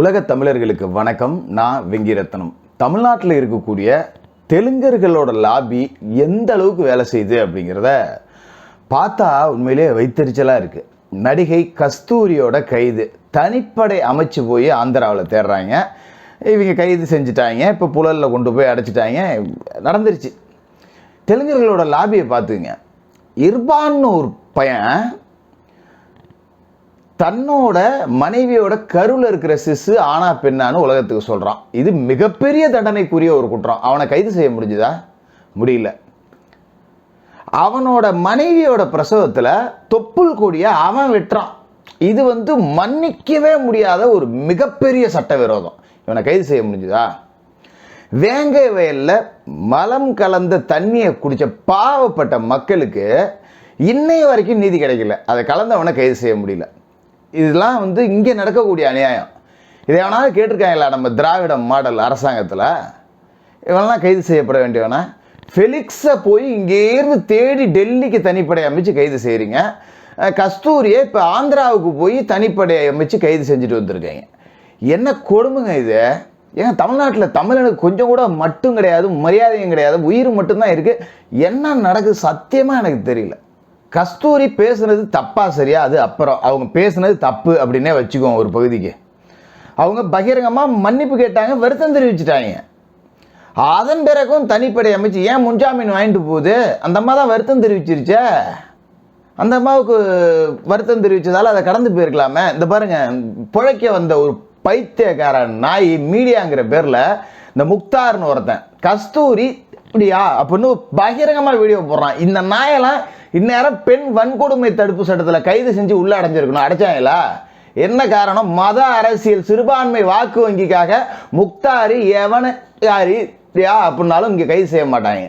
உலக தமிழர்களுக்கு வணக்கம். நான் வெங்கிரத்னம் தமிழ்நாட்டில் இருக்கக்கூடிய தெலுங்கர்களோட லாபி எந்த அளவுக்கு வேலை செய்யுது அப்படிங்கிறத பார்த்தா உண்மையிலே வைத்தறிச்சலாக இருக்குது நடிகை கஸ்தூரியோட கைது. தனிப்படை அமைச்சு போய் ஆந்திராவில் தேடுறாங்க. இவங்க கைது செஞ்சுட்டாங்க. இப்போ புழலில் கொண்டு போய் அடைச்சிட்டாங்க. நடந்துருச்சு. தெலுங்கர்களோட லாபியை பார்த்துங்க இர்பான்னு ஒரு பையன் தன்னோட மனைவியோட கருவில் இருக்கிற சிசு ஆனா பெண்ணான்னு உலகத்துக்கு சொல்கிறான் இது மிகப்பெரிய தண்டனைக்குரிய ஒரு குற்றம். அவனை கைது செய்ய முடிஞ்சுதா? முடியல. அவனோட மனைவியோட பிரசவத்தில் தொப்புள் கூடிய அவன் வெட்டுறான். இது வந்து மன்னிக்கவே முடியாத ஒரு மிகப்பெரிய சட்டவிரோதம். இவனை கைது செய்ய முடிஞ்சுதா? வேங்கை வயலில் மலம் கலந்த தண்ணியை குடித்த பாவப்பட்ட மக்களுக்கு இன்னை வரைக்கும் நீதி கிடைக்கல. அதை கலந்தவனை கைது செய்ய முடியல. இதெல்லாம் வந்து இங்கே நடக்கக்கூடிய அநியாயம். இதை வேணாலும் கேட்டிருக்காங்களா நம்ம திராவிட மாடல் அரசாங்கத்தில்? இவெல்லாம் கைது செய்யப்பட வேண்டியவனா? ஃபெலிக்ஸை போய் இங்கேருந்து தேடி டெல்லிக்கு தனிப்படை அமைச்சு கைது செய்கிறீங்க கஸ்தூரியை இப்போ ஆந்திராவுக்கு போய் தனிப்படை அமைச்சு கைது செஞ்சுட்டு வந்திருக்காங்க. என்ன கொடுமைங்க இது? ஏன் தமிழ்நாட்டில் தமிழனுக்கு கொஞ்சம் கூட மட்டும் கிடையாது மரியாதையும் கிடையாது உயிர் மட்டும்தான் இருக்குது என்ன நடக்குது? சத்தியமாக எனக்கு தெரியல. கஸ்தூரி பேசுனது தப்பா சரியா? அது அப்புறம் அவங்க பேசுனது தப்பு அப்படின்னே வச்சுக்குவோம் ஒரு பகுதிக்கு. அவங்க பகிரங்கமாக மன்னிப்பு கேட்டாங்க வருத்தம் தெரிவிச்சிட்டாங்க. அதன் பிறகும் தனிப்படை அமைச்சு ஏன் முன்ஜாமீன் வாங்கிட்டு போகுது? அந்த அம்மா தான் வருத்தம் தெரிவிச்சிருச்சே. அந்த அம்மாவுக்கு வருத்தம் தெரிவித்ததால் அதை கடந்து போயிருக்கலாமே. இந்த பாருங்க பிழைக்க வந்த ஒரு பைத்தியக்கார நாய் மீடியாங்கிற பேரில் இந்த முக்தார்னு ஒருத்தன் கஸ்தூரி அப்படியா? அப்படின்னு பகிரங்கமாக வீடியோ போடுறான். இந்த நாயெல்லாம் இந்நேரம் பெண் வன்கொடுமை தடுப்பு சட்டத்தில் கைது செஞ்சு உள்ள அடைஞ்சிருக்கணும். அடைச்சாங்களா என்ன காரணம்? மத அரசியல் சிறுபான்மை வாக்கு வங்கிக்காக முக்தாரி எவனாரி யாரு அப்படின்னாலும் இங்கே கைது செய்ய மாட்டாங்க.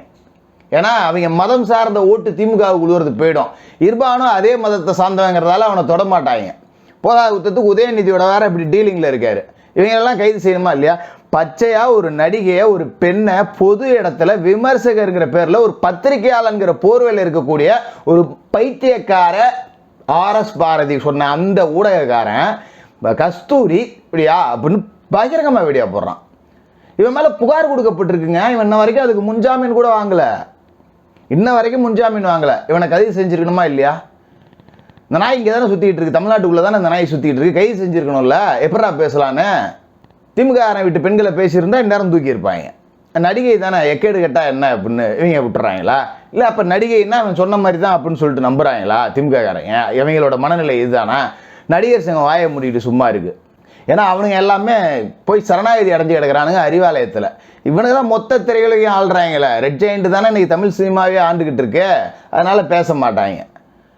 ஏன்னா அவங்க மதம் சார்ந்த ஓட்டு திமுகவுக்கு உழுவுறது போயிடும். இர்பானும் அதே மதத்தை சார்ந்தவங்கிறதால அவனை தொட மாட்டாங்க. போதா குத்தத்துக்கு உதயநிதியோட வேற இப்படி டீலிங்கில் இருக்காரு. இவங்களெல்லாம் கைது செய்யணுமா இல்லையா? பச்சையாக ஒரு நடிகையை ஒரு பெண்ணை பொது இடத்துல விமர்சகருங்கிற பேரில் ஒரு பத்திரிகையாளங்கிற போர்வையில் இருக்கக்கூடிய ஒரு பைத்தியக்கார ஆர்எஸ் பாரதி சொன்ன அந்த ஊடகக்காரன் கஸ்தூரி இப்படியா அப்படின்னு பகிரங்கமாக வீடியோ போடுறான். இவன் மேலே புகார் கொடுக்கப்பட்டிருக்குங்க. இவன் இன்ன வரைக்கும் அதுக்கு முன்ஜாமீன் கூட வாங்கலை. இன்ன வரைக்கும் முன்ஜாமீன் வாங்கலை. இவனை கைது செஞ்சுருக்கணுமா இல்லையா? இந்த நாய் இங்கே தானே சுற்றிட்டு இருக்கு. தமிழ்நாட்டுக்குள்ளே தானே இந்த நாய் சுற்றிட்டு இருக்கு. கைது செஞ்சுருக்கணும்ல? எப்படா பேசலான்னு? திமுக விட்டு பெண்களை பேசியிருந்தா இந்நேரம் தூக்கியிருப்பாங்க. நடிகை தானே எக்கேடு கேட்டால் என்ன அப்படின்னு இவங்க விட்டுறாங்களா? இல்லை அப்போ நடிகைன்னா அவன் சொன்ன மாதிரி தான் அப்படின்னு சொல்லிட்டு நம்புறாங்களா திமுககாரங்க இவங்களோட மனநிலை இதுதானா? நடிகர் சங்கம் வாய மூடிட்டு சும்மா இருக்குது ஏன்னா அவனுங்க எல்லாமே போய் சரணாகதி அடைஞ்சு கிடக்குறானுங்க அறிவாலயத்தில். இவனுங்க தான் மொத்த திரைகளையும் ஆள்றாங்களே. ரெட் ஜெயிண்ட் தானே இன்றைக்கி தமிழ் சினிமாவே ஆண்டுக்கிட்டு இருக்கு. அதனால் பேச மாட்டாங்க.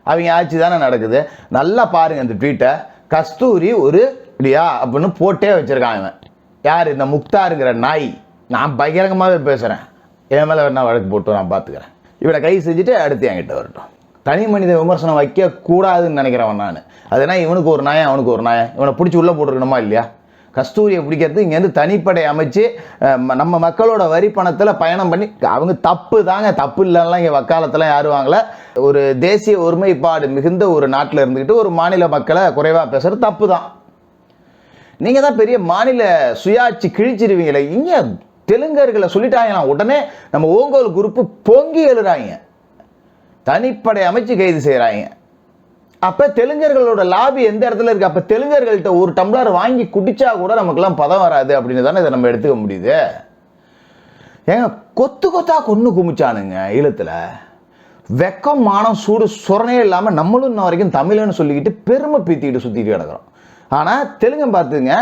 அவங்க ஆட்சி தானே நடக்குது. நல்லா பாருங்க இந்த ட்வீட்டை கஸ்தூரி ஒரு இல்லையா அப்படின்னு போட்டே வச்சுருக்கான் இவன். யார்? இந்த முக்தாருங்கிற நாய். நான் பகிரங்கமாகவே பேசுகிறேன் என் மேலே வேணா வழக்கு போட்டு நான் பார்த்துக்கிறேன் இவனை கை செஞ்சுட்டு அடுத்து என்கிட்ட வரட்டும். தனி மனித விமர்சனம் வைக்கக்கூடாதுன்னு நினைக்கிறவன் நான். அதுனா இவனுக்கு ஒரு நாயம் அவனுக்கு ஒரு நாயம் இவனை பிடிச்சி உள்ளே போட்டுருக்கணுமா இல்லையா? கஸ்தூரியை பிடிக்கிறது இங்கேருந்து தனிப்படை அமைச்சு ம- நம்ம மக்களோட வரி பணத்தில் பயணம் பண்ணி அவங்க தப்பு தாங்க தப்பு இல்லைன்னா இங்கே வக்காலத்தெல்லாம் யாரும் வாங்கல. ஒரு தேசிய ஒருமைப்பாடு மிகுந்த ஒரு நாட்டில் இருந்துக்கிட்டு ஒரு மாநில மக்களை குறைவாக பேசுகிறது தப்பு தான். நீங்கள் தான் பெரிய மாநில சுயாட்சி கிழிச்சிருவீங்களே இங்கே தெலுங்கர்களை சொல்லிட்டாங்கன்னா உடனே நம்ம ஓங்கோல் குரூப்பு பொங்கி எழுறாங்க. தனிப்படை அமைச்சு கைது செய்கிறாங்க அப்போ தெலுங்கர்களோட லாபி எந்த இடத்துல இருக்கு? அப்போ தெலுங்கர்கள்ட்ட ஒரு டம்ளர் வாங்கி குடிச்சா கூட நமக்கெல்லாம் பதம் வராது அப்படின்னு தானே இதை நம்ம எடுத்துக்க முடியுது. ஏங்க கொத்து கொத்தா கொன்று குமிச்சானுங்க ஈழத்தில். வெக்கம் மானம் சூடு சுரணையே இல்லாமல் நம்மளும் இன்ன வரைக்கும் தமிழன்னு சொல்லிக்கிட்டு பெருமை பீத்திக்கிட்டு சுற்றிட்டு கிடக்குறோம். ஆனால் தெலுங்கம் பார்த்துங்க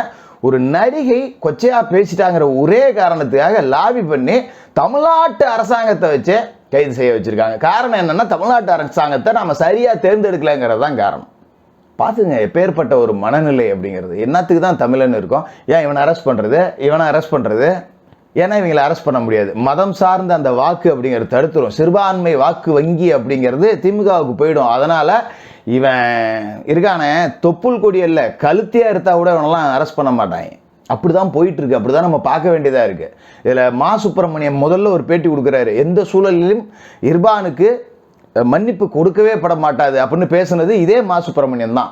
ஒரு நடிகை கொச்சையா பேசிட்டாங்கிற ஒரே காரணத்துக்காக லாபி பண்ணி தமிழ்நாட்டு அரசாங்கத்தை வச்சு கைது செய்ய வச்சுருக்காங்க. காரணம் என்னன்னா தமிழ்நாட்டு அரசாங்கத்தை நம்ம சரியாக தேர்ந்தெடுக்கலைங்கிறது தான் காரணம். பார்த்துங்க எப்பேற்பட்ட ஒரு மனநிலை அப்படிங்கிறது. என்னத்துக்கு தான் தமிழன் இருக்கும்? ஏன் இவனை அரெஸ்ட் பண்ணுறது இவனை அரெஸ்ட் பண்ணுறது ஏன்னா இவங்களை அரெஸ்ட் பண்ண முடியாது. மதம் சார்ந்த அந்த வாக்கு அப்படிங்கிறது தடுத்துரும். சிறுபான்மை வாக்கு வங்கி அப்படிங்கிறது திமுகவுக்கு போயிடும். அதனால் இவன் இருக்கானே தொப்புள் கொடி இல்லை கழுத்தியாக எடுத்தால் கூட இவனெல்லாம் அரெஸ்ட் பண்ண மாட்டாங்க அப்படிதான் போயிட்டுருக்கு. அப்படி அப்படிதான் நம்ம பார்க்க வேண்டியதாக இருக்குது இதில் மா சுப்பிரமணியம் முதல்ல ஒரு பேட்டி கொடுக்குறாரு. எந்த சூழலிலும் இர்பானுக்கு மன்னிப்பு கொடுக்கவே பட மாட்டாது அப்படின்னு பேசுனது இதே மா சுப்பிரமணியம் தான்.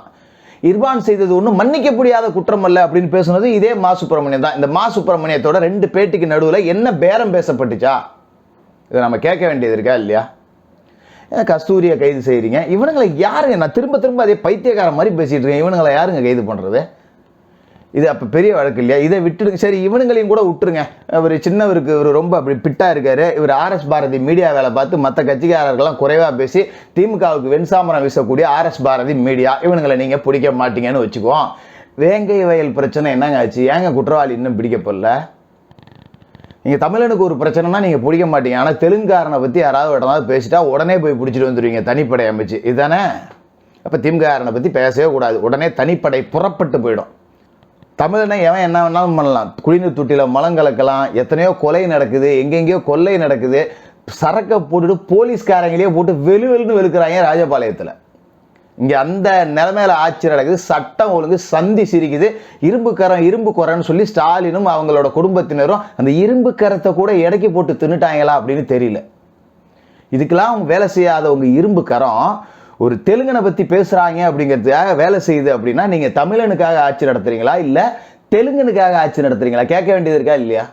இர்பான் செய்தது ஒன்றும் மன்னிக்க முடியாத குற்றம் அல்ல அப்படின்னு பேசுனது இதே மா சுப்பிரமணியம் தான். இந்த மா சுப்பிரமணியத்தோட ரெண்டு பேட்டிக்கு நடுவில் என்ன பேரம் பேசப்பட்டுச்சா? இதை நம்ம கேட்க வேண்டியது இருக்கா இல்லையா? ஏன் கஸ்தூரியை கைது செய்கிறீங்க இவனுங்களை யாருங்க? நான் திரும்ப திரும்ப அதே பைத்தியக்கார மாதிரி பேசிட்டு இருக்கேன். இவனுங்களை யாருங்க கைது பண்ணுறது இது அப்போ பெரிய வழக்கு இல்லையா? இதை விட்டுடுங்க. சரி இவனுங்களையும் கூட விட்டுருங்க. இவர் சின்னவருக்கு இவர் ரொம்ப அப்படி பிட்டாக இருக்காரு. இவர் ஆர்எஸ் பாரதி மீடியா வேலை பார்த்து மற்ற கட்சிக்காரர்கள்லாம் குறைவாக பேசி திமுகவுக்கு வெண்சாமரம் வீசக்கூடிய ஆர்எஸ் பாரதி மீடியா இவனுங்களை நீங்கள் பிடிக்க மாட்டீங்கன்னு வச்சுக்குவோம். வேங்கை வயல் பிரச்சனை என்னங்க ஆச்சு? ஏங்க குற்றவாளி இன்னும் பிடிக்கப்படல நீங்கள் தமிழனுக்கு ஒரு பிரச்சனைனா நீங்கள் பிடிக்க மாட்டீங்க. ஆனால் தெலுங்காரனை பற்றி யாராவது இடமாவது பேசிட்டா உடனே போய் பிடிச்சிட்டு வந்துடுவீங்க தனிப்படை அமைச்சு. இதுதானே? அப்போ திமுககாரனை பற்றி பேசவே கூடாது. உடனே தனிப்படை புறப்பட்டு போயிடும். தமிழனை எவன் என்ன வேணாலும் பண்ணலாம். குடிநீர் தொட்டியில் மலம் கலக்கலாம். எத்தனையோ கொலை நடக்குது. எங்கெங்கேயோ கொள்ளை நடக்குது. சரக்கை போட்டுட்டு போலீஸ்காரங்களே போட்டு வெளு வெளுன்னு வெளுக்கிறாங்க ராஜபாளையத்தில். இங்கே அந்த நிலைமையில ஆட்சி நடக்குது. சட்டம் ஒழுங்கு சந்தி சிரிக்குது. இரும்பு கரம் இரும்பு குறைன்னு சொல்லி ஸ்டாலினும் அவங்களோட குடும்பத்தினரும் அந்த இரும்பு கரத்தை கூட எடைக்கு போட்டு தின்னுட்டாங்களா அப்படின்னு தெரியல. இதுக்கெல்லாம் அவங்க வேலை செய்யாதவங்க இரும்பு கரம் ஒரு தெலுங்கனை பற்றி பேசுகிறாங்க அப்படிங்கிறதுக்காக வேலை செய்யுது அப்படின்னா நீங்கள் தமிழனுக்காக ஆட்சி நடத்துறீங்களா? இல்லை தெலுங்கனுக்காக ஆட்சி நடத்துறீங்களா? கேட்க வேண்டியது இருக்கா இல்லையா?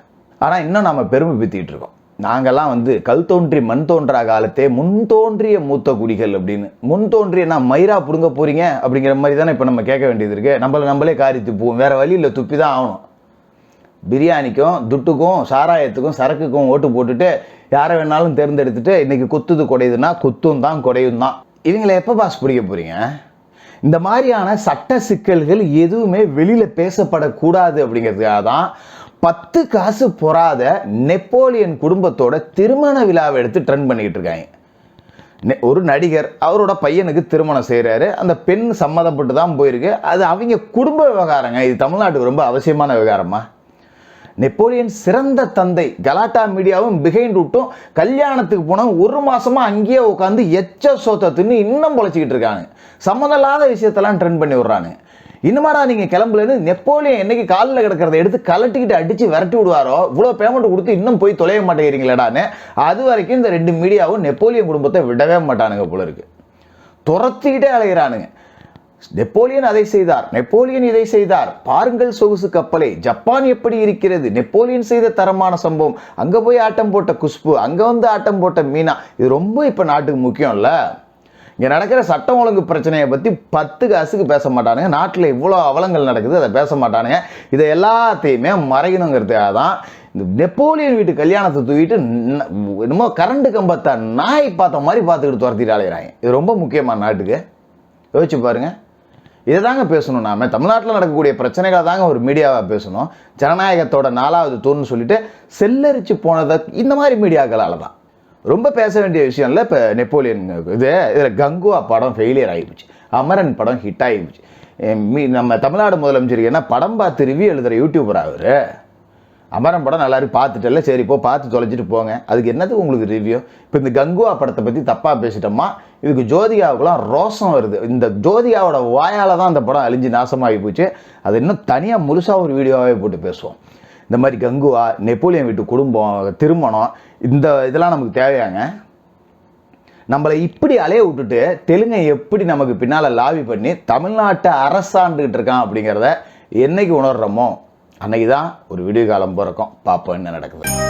ஆனால் இன்னும் நம்ம பெருமை பற்றிட்டு இருக்கோம். நாங்கள்லாம் வந்து கல் தோன்றி மண் தோன்றா காலத்தே முன் தோன்றிய மூத்த குடிகள் அப்படின்னு. முன் தோன்றிய நான் மயிரா பிடுங்க போறீங்க அப்படிங்கிற மாதிரி தானே இப்போ நம்ம கேட்க வேண்டியது இருக்கு. நம்மள நம்மளே காரி துப்புவோம். வேற வழியில் துப்பி தான் ஆகணும். பிரியாணிக்கும் துட்டுக்கும் சாராயத்துக்கும் சரக்குக்கும் ஓட்டு போட்டுட்டு யாரை வேணாலும் தேர்ந்தெடுத்துட்டு இன்னைக்கு குத்துது குடையுதுன்னா குத்தும் தான் குடையும் தான். இவங்களை எப்போ பாஸ் பிடிக்க போகிறீங்க இந்த மாதிரியான சட்ட சிக்கல்கள் எதுவுமே வெளியில் பேசப்படக்கூடாது அப்படிங்கிறதுக்காக தான் பத்து காசு பொறாத நெப்போலியன் குடும்பத்தோட திருமண விழாவை எடுத்து ட்ரெண்ட் பண்ணிக்கிட்டு இருக்காங்க. நெ- ஒரு நடிகர் அவரோட பையனுக்கு திருமணம் செய்கிறாரு அந்த பெண் சம்மதப்பட்டு தான் போயிருக்கு. அது அவங்க குடும்ப விவகாரங்க. இது தமிழ்நாட்டுக்கு ரொம்ப அவசியமான விவகாரமா? நெப்போலியன் சிறந்த தந்தை கலாட்டா மீடியாவும் பிஹைண்ட் விட்டும் கல்யாணத்துக்கு போனால் ஒரு மாசமா அங்கேயே உட்காந்து எச்ச சோத்தை தின்னு இன்னும் பொழைச்சிக்கிட்டு இருக்காங்க. சம்மந்தம் இல்லாத விஷயத்தெல்லாம் ட்ரெண்ட் பண்ணி விடுறாங்க இன்னுமாடா நீங்க கிளம்புலன்னு நெப்போலியன் என்னைக்கு காலில் கிடக்கிறத எடுத்து கலட்டிக்கிட்டு அடிச்சு விரட்டி விடுவாரோ இவ்வளோ பேமெண்ட் கொடுத்து இன்னும் போய் தொலைய மாட்டேங்கிறீங்களாடான்னு அது வரைக்கும் இந்த ரெண்டு மீடியாவும் நெப்போலியன் குடும்பத்தை விடவே மாட்டானுங்க போல இருக்கு. துரத்திக்கிட்டே அலைகிறானுங்க நெப்போலியன் அதை செய்தார். நெப்போலியன் இதை செய்தார். பாருங்கள் சொகுசு கப்பலை. ஜப்பான் எப்படி இருக்கிறது? நெப்போலியன் செய்த தரமான சம்பவம். அங்க போய் ஆட்டம் போட்ட குஷ்பு அங்க வந்து ஆட்டம் போட்ட மீனா இது ரொம்ப இப்ப நாட்டுக்கு முக்கியம் இல்ல இங்க நடக்கிற சட்டம் ஒழுங்கு பிரச்சனையை பத்தி பத்து காசுக்கு பேச மாட்டானுங்க. நாட்டில் இவ்வளோ அவலங்கள் நடக்குது அதை பேச மாட்டானுங்க. இதை எல்லாத்தையுமே மறையணுங்கிறதுக்காக தான் இந்த நெப்போலியன் வீட்டு கல்யாணத்தை தூக்கிட்டு என்னமோ கரண்ட் கம்பத்தை நாய் பார்த்த மாதிரி பார்த்துக்கிட்டு துரத்திட்டு அலைகிறாங்க இது ரொம்ப முக்கியமான நாட்டுக்கு? யோசிச்சு பாருங்கள் இதை தாங்க பேசணும் நாம. தமிழ்நாட்டில் நடக்கக்கூடிய பிரச்சனைகளை தாங்க ஒரு மீடியாவாக பேசணும். ஜனநாயகத்தோட நாலாவது தூண்னு சொல்லிட்டு செல்லரிச்சு போனதை இந்த மாதிரி மீடியாக்களால் தான் ரொம்ப பேச வேண்டிய விஷயம் இல்லை இப்போ நெப்போலியன் இது இதில் கங்குவா படம் ஃபெயிலியர் ஆகிப்போச்சு அமரன் படம் ஹிட் ஆகிப்போச்சு மீ நம்ம தமிழ்நாடு முதலமைச்சருக்கு என்ன படம் பார்த்து ரிவ்யூ எழுதுகிற யூடியூபர் அவர்? அமரம் படம் நல்லா இருக்கு பார்த்துட்டல சரி போ பார்த்து தொலைச்சிட்டு போங்க. அதுக்கு என்னது உங்களுக்கு ரிவ்யூ இப்போ இந்த கங்குவா படத்தை பற்றி தப்பாக பேசிட்டோமா? இதுக்கு ஜோதிகாவுக்குலாம் ரோசம் வருது. இந்த ஜோதிகாவோட வாயால் தான் அந்த படம் அழிஞ்சு நாசமாகி போச்சு. அது இன்னும் தனியாக முழுசாக ஒரு வீடியோவாகவே போட்டு பேசுவோம். இந்த மாதிரி கங்குவா நெப்போலியன் வீட்டு குடும்பம் திருமணம் இந்த இதெல்லாம் நமக்கு தேவையாங்க. நம்மளை இப்படி அலைய விட்டுட்டு தெலுங்கை எப்படி நமக்கு பின்னால் லாவி பண்ணி தமிழ்நாட்டை அரசாண்டுகிட்டு இருக்கான் அப்படிங்கிறத என்னைக்கு உணர்றோமோ அன்னைக்கு தான் ஒரு விடிய காலம் பிறக்கும். பார்ப்போம் என்ன நடக்குது.